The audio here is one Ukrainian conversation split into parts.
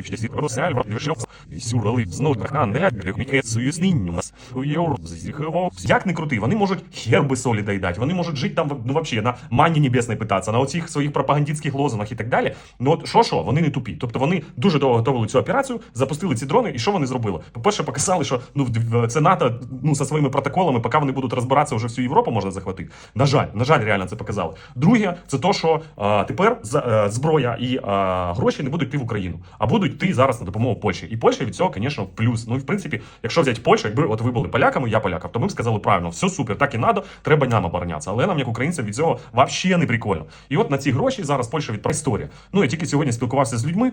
Вчасі Росаль вийшов і сюрали знову на союзнінню нас у зазіхав. Як не крути, вони можуть херби солі доїдати, вони можуть жити там ну вообще на мані небесної питатися, на оцих своїх пропагандистських лозунгах і так далі. Ну от що що, вони не тупі. Тобто вони дуже довго готували цю операцію, запустили ці дрони, і що вони зробили? По-перше, показали, що ну це НАТО ну зі своїми протоколами, поки вони будуть розбиратися, вже всю Європу можна захватити. На жаль, на жаль, реально це показали. Друге, це то, що а, тепер за- е, зброя і а, гроші не будуть йти в Україну, а будуть йти зараз на допомогу Польщі. І Польща від цього, звісно, плюс. Ну в принципі, якщо взяти Польщу, якби от ви були поляками, я полякам, то ми б сказали правильно, все супер, так і надо, треба нам оборонятися. Але нам, як українцям, від цього взагалі не прикольно. І от на ці гроші зараз Польща відправляє історія. Ну я тільки сьогодні спілкувався з людьми.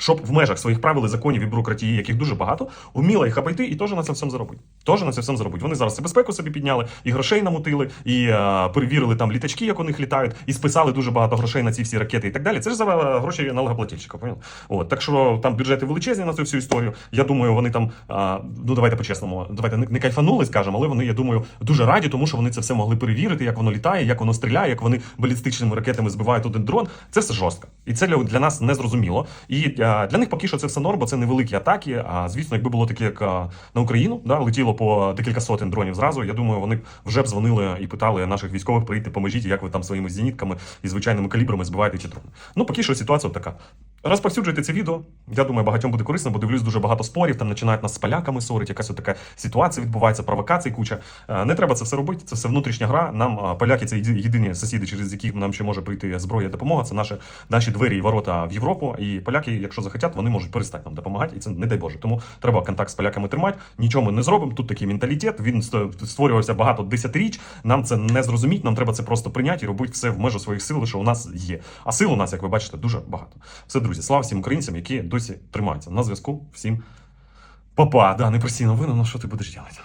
щоб в межах своїх правил і законів і бюрократії, яких дуже багато, вміла їх обійти і теж на це всьому заробити. Теж на це всьому заробити. Вони зараз і безпеку собі підняли, і грошей намутили, і е, перевірили там літачки, як у них літають, і списали дуже багато грошей на ці всі ракети і так далі. Це ж за е, гроші налогоплательщика. Понял? От так що там бюджети величезні на цю всю історію. Я думаю, вони там а, ну давайте по-чесному, давайте не, не кайфанули, скажемо, але вони, я думаю, дуже раді, тому що вони це все могли перевірити, як воно літає, як воно стріляє, як вони балістичними ракетами збивають один дрон. Це все жорстко, і це для, нас не зрозуміло. І а, для них поки що це все норм, бо це невеликі атаки. А звісно, якби було таке, як а, на Україну, да, летіло по декілька сотень дронів зразу. Я думаю, вони вже б дзвонили і питали наших військових прийти, поможіть, як ви там своїми зенітками і звичайними калібрами збиваєте ці дрони. Ну поки що ситуація така. Розповсюджуйте це відео. Я думаю, багатьом буде корисно, бо дивлюсь дуже багато спорів. Там починають нас з поляками сорить, якась така ситуація відбувається, провокацій куча. Е, Не треба це все робити. Це все внутрішня гра. Нам поляки це єдині сусіди, через яких нам ще може прийти зброя допомога. Це наші, наші двері і ворота в Європу. І поляки, якщо захотять, вони можуть перестати нам допомагати. І це не дай Боже. Тому треба контакт з поляками тримати. Нічого ми не зробимо. Тут такий менталітет. Він створювався багато десятиріч. Нам це не зрозуміти. Нам треба це просто прийняти і робити все в межу своїх сил, що у нас є. А сил у нас, як ви бачите, дуже багато. Все, друзі, слава всім українцям, які досі тримаються на зв'язку. Всім па-па. Да, не постійно вину, ну що ти будеш робити?